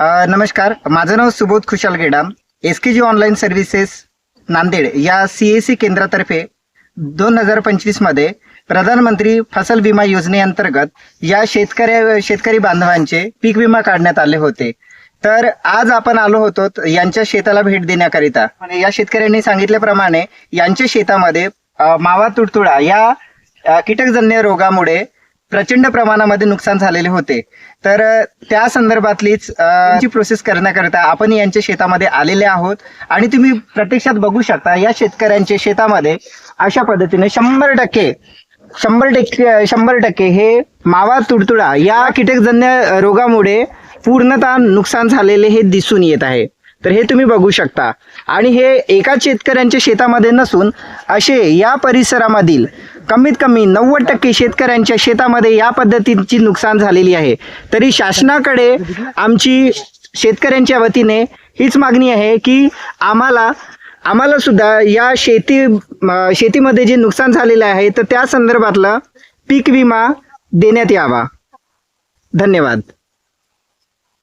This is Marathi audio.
नमस्कार. माझं नाव Subodh Khushal Gedam. S K G online services Nanded या सी ए सी केंद्रातर्फे दोन हजार पंचवीसमध्ये प्रधानमंत्री फसल विमा योजनेअंतर्गत या शेतकऱ्या शेतकरी बांधवांचे पीक विमा काढण्यात आले होते. तर आज आपण आलो होतो यांच्या शेताला भेट देण्याकरिता. या शेतकऱ्यांनी सांगितल्याप्रमाणे यांच्या शेतामध्ये मावा तुडतुडा या कीटकजन्य रोगामुळे प्रचंड प्रमाणामध्ये नुकसान झालेले होते. तर त्या संदर्भातलीच प्रोसेस करण्याकरिता आपण यांच्या शेतामध्ये आलेले आहोत आणि तुम्ही प्रत्यक्षात बघू शकता या शेतकऱ्यांच्या शेतामध्ये अशा पद्धतीने शंभर टक्के शंभर टक्के शंभर टक्के हे मावा तुडतुडा या कीटकजन्य रोगामुळे पूर्णतः नुकसान झालेले हे दिसून येत आहे. तर हे तुम्ही बघू शकता. आणि हे एकाच शेतकऱ्यांच्या शेतामध्ये नसून असे या परिसरामधील कमीत कमी नव्वद टक्के शेतकऱ्यांच्या शेतामध्ये या पद्धतीची नुकसान झालेली आहे. तरी शासनाकडे आमची शेतकऱ्यांच्या वतीने हीच मागणी आहे की आम्हाला आम्हाला सुद्धा या शेती शेतीमध्ये जे नुकसान झालेलं आहे तर त्या संदर्भातला पीक विमा देण्यात यावा. धन्यवाद.